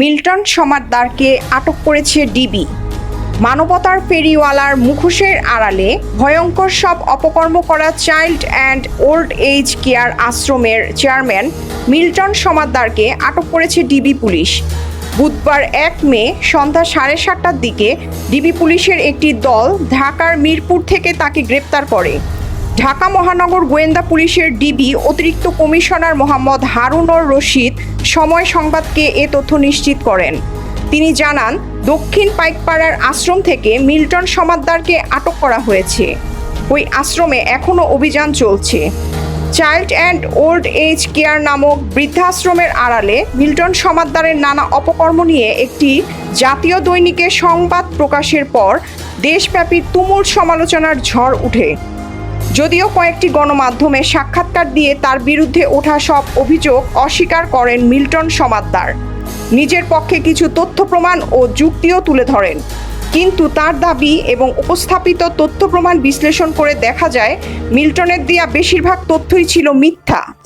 Milton সমাদ্দারকে আটক করেছে ডিবি। মানবতার ফেরিওয়ালার মুখোশের আড়ালে ভয়ঙ্কর সব অপকর্ম করা child and old age care আশ্রমের চেয়ারম্যান মিল্টন সমাদ্দারকে আটক করেছে ডিবি পুলিশ। বুধবার এক মে সন্ধ্যা সাড়ে সাতটার দিকে ডিবি পুলিশের একটি দল ঢাকার মিরপুর থেকে তাকে গ্রেপ্তার করে। ঢাকা মহানগর গোয়েন্দা পুলিশের ডিবি অতিরিক্ত কমিশনার মোহাম্মদ হারুনর রশিদ সময় সংবাদকে এ তথ্য নিশ্চিত করেন। তিনি জানান, দক্ষিণ পাইকপাড়ার আশ্রম থেকে মিল্টন সমাদ্দারকে আটক করা হয়েছে। ওই আশ্রমে এখনও অভিযান চলছে। Child and old age care নামক বৃদ্ধাশ্রমের আড়ালে মিল্টন সমাদ্দারের নানা অপকর্ম নিয়ে একটি জাতীয় দৈনিকে সংবাদ প্রকাশের পর দেশব্যাপী তুমুল সমালোচনার ঝড় উঠে। যদিও কয়েকটি গণমাধ্যমে সাক্ষাৎকার দিয়ে তার বিরুদ্ধে ওঠা সব অভিযোগ অস্বীকার করেন মিল্টন সমাদ্দার। নিজের পক্ষে কিছু তথ্য প্রমাণ ও যুক্তিও তুলে ধরেন। কিন্তু তার দাবি এবং উপস্থাপিত তথ্য প্রমাণ বিশ্লেষণ করে দেখা যায়, মিল্টনের দেয়া বেশিরভাগ তথ্যই ছিল মিথ্যা।